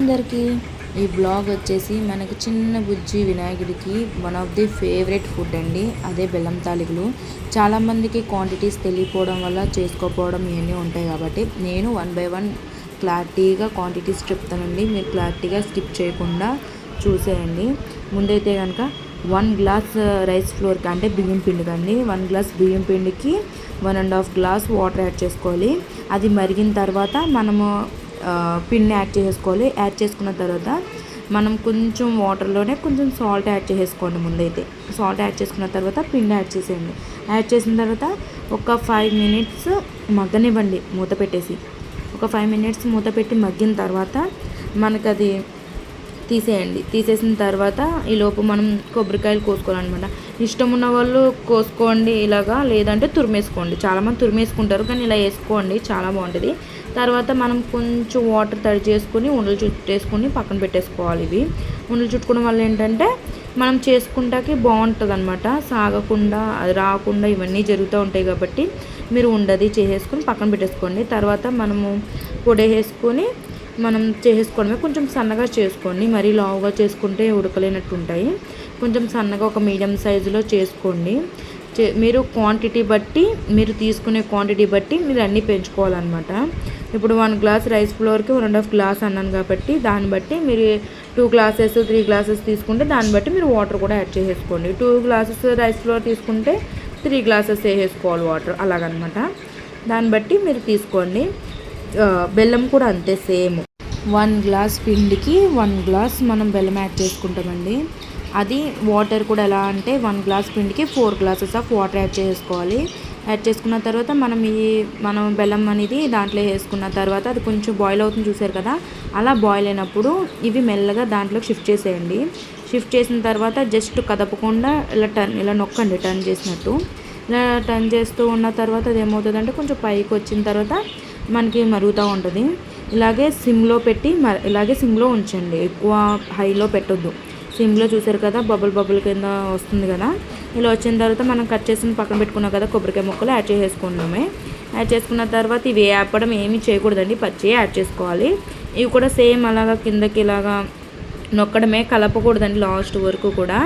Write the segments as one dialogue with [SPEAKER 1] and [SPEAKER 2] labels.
[SPEAKER 1] అందరికీ ఈ బ్లాగ్ వచ్చేసి మనకి చిన్న బుజ్జి వినాయకుడికి one of the favourite food అండి. అదే బెల్లం తాలికలు. చాలామందికి క్వాంటిటీస్ తెలియకపోవడం వల్ల చేసుకోకపోవడం ఇవన్నీ ఉంటాయి కాబట్టి నేను వన్ బై వన్ క్లారిటీగా క్వాంటిటీస్ చెప్తానండి. మీరు క్లారిటీగా స్కిప్ చేయకుండా చూసేయండి. ముందైతే కనుక వన్ గ్లాస్ రైస్ ఫ్లోర్కి అంటే బియ్యం పిండి కండి. వన్ గ్లాస్ బియ్యం పిండికి one and half glass water add చేసుకోవాలి. అది మరిగిన తర్వాత మనము ఆ, పిండి యాడ్ చేసుకోవాలి. యాడ్ చేసుకున్న తర్వాత మనం కొంచెం వాటర్లోనే కొంచెం సాల్ట్ యాడ్ చేసుకోండి ముందైతే. సాల్ట్ యాడ్ చేసుకున్న తర్వాత పిండి యాడ్ చేసేయండి. యాడ్ చేసిన తర్వాత ఒక ఫైవ్ మినిట్స్ మగ్గనివ్వండి మూత పెట్టేసి. ఒక ఫైవ్ మినిట్స్ మూత పెట్టి మగ్గిన తర్వాత మనకు అది తీసేయండి. తీసేసిన తర్వాత ఈ లోపు మనం కొబ్బరికాయలు కోసుకోవాలన్నమాట. ఇష్టం ఉన్న వాళ్ళు కోసుకోండి ఇలాగా లేదంటే తురిమేసుకోండి. చాలామంది తురిమేసుకుంటారు కానీ ఇలా వేసుకోండి చాలా బాగుంటుంది. తర్వాత మనం కొంచెం వాటర్ తడి చేసుకుని ఉండలు చుట్టేసుకుని పక్కన పెట్టేసుకోవాలి ఇవి. ఉండలు చుట్టుకోవడం వల్ల ఏంటంటే మనం చేసుకుంటాకి బాగుంటుంది అనమాట సాగకుండా అది రాకుండా ఇవన్నీ జరుగుతూ ఉంటాయి కాబట్టి మీరు ఉండది చేసేసుకుని పక్కన పెట్టేసుకోండి. తర్వాత మనము పొడి వేసుకొని మనం చేసుకోవడమే. కొంచెం సన్నగా చేసుకోండి. మరీ లావుగా చేసుకుంటే ఉడకలేనట్టు ఉంటాయి కొంచెం సన్నగా ఒక మీడియం సైజులో చేసుకోండి. చే- మీరు క్వాంటిటీ బట్టి మీరు తీసుకునే క్వాంటిటీ బట్టి మీరు అన్నీ పెంచుకోవాలన్నమాట. ఇప్పుడు వన్ గ్లాస్ రైస్ ఫ్లోర్కి వన్ అండ్ హాఫ్ గ్లాస్ అన్నాను కాబట్టి దాన్ని బట్టి మీరు టూ గ్లాసెస్ త్రీ గ్లాసెస్ తీసుకుంటే దాన్ని బట్టి మీరు వాటర్ కూడా యాడ్ చేసేసుకోండి. టూ గ్లాసెస్ రైస్ ఫ్లోర్ తీసుకుంటే త్రీ గ్లాసెస్ వేసేసుకోవాలి వాటర్ అలాగనమాట దాన్ని బట్టి మీరు తీసుకోండి. బెల్లం కూడా అంతే సేమ్. వన్ గ్లాస్ పిండికి వన్ గ్లాస్ మనం బెల్లం యాడ్ చేసుకుంటామండి. అది వాటర్ కూడా ఎలా అంటే వన్ గ్లాస్ పిండికి four glasses of water add చేసుకోవాలి. యాడ్ చేసుకున్న తర్వాత మనం ఈ మనం బెల్లం అనేది దాంట్లో వేసుకున్న తర్వాత అది కొంచెం బాయిల్ అవుతుంది చూసారు కదా? అలా బాయిల్ అయినప్పుడు ఇవి మెల్లగా దాంట్లో షిఫ్ట్ చేసేయండి. షిఫ్ట్ చేసిన తర్వాత జస్ట్ కదపకుండా ఇలా టర్న్ ఇలా నొక్కండి టర్న్ చేసినట్టు. ఇలా టర్న్ చేస్తూ ఉన్న తర్వాత అది ఏమవుతుందంటే కొంచెం పైకి వచ్చిన తర్వాత మనకి మరుగుతూ ఉంటుంది. ఇలాగే సిమ్లో పెట్టి మ ఇలాగే సిమ్లో ఉంచండి. ఎక్కువ హైలో పెట్టొద్దు. సిమ్లో చూసారు కదా బబుల్ బబుల్ కింద వస్తుంది కదా. ఇలా వచ్చిన తర్వాత మనం కట్ చేసిన పక్కన పెట్టుకున్నాం కదా కొబ్బరికాయ ముక్కలు యాడ్ చేసేసుకున్నామే. యాడ్ చేసుకున్న తర్వాత ఇవి వేపడం ఏమీ చేయకూడదండి. పచ్చి యాడ్ చేసుకోవాలి. ఇవి కూడా సేమ్ అలాగా కిందకి ఇలాగా నొక్కడమే కలపకూడదండి లాస్ట్ వరకు కూడా.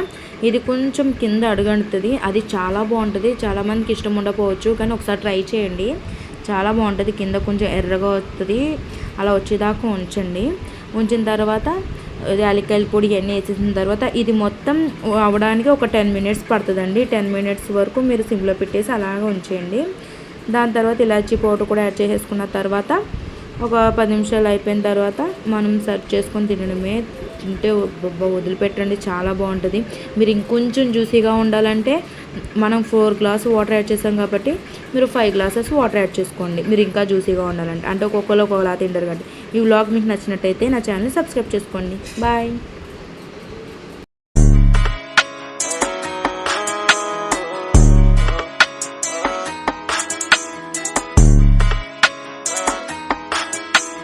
[SPEAKER 1] ఇది కొంచెం కింద అడుగంటుంది అది చాలా బాగుంటుంది. చాలామందికి ఇష్టం ఉండకపోవచ్చు కానీ ఒకసారి ట్రై చేయండి. చాలా బాగుంటుంది. కింద కొంచెం ఎర్రగా వస్తుంది. అలా వచ్చేదాకా ఉంచండి. ఉంచిన తర్వాత యాలక్కాయల పొడి ఇవన్నీ వేసేసిన తర్వాత ఇది మొత్తం అవడానికి ఒక టెన్ మినిట్స్ పడుతుందండి. టెన్ మినిట్స్ వరకు మీరు సిమ్లో పెట్టేసి అలాగే ఉంచేయండి. దాని తర్వాత ఇలాచీ పౌడర్ కూడా యాడ్ చేసేసుకున్న తర్వాత ఒక పది నిమిషాలు అయిపోయిన తర్వాత మనం సర్వ్ చేసుకొని తినడమే తింటే వదిలిపెట్టండి చాలా బాగుంటుంది. మీరు ఇంకొంచెం జ్యూసీగా ఉండాలంటే మనం ఫోర్ గ్లాస్ వాటర్ యాడ్ చేసాం కాబట్టి మీరు ఫైవ్ గ్లాసెస్ వాటర్ యాడ్ చేసుకోండి. మీరు ఇంకా జ్యూసీగా ఉండాలంటే. అంటే ఒక్కొక్కరు ఒక్కొక్కలా తింటారు కాబట్టి. ఈ వ్లాగ్ మీకు నచ్చినట్టయితే నా ఛానల్ సబ్స్క్రైబ్ చేసుకోండి. బాయ్.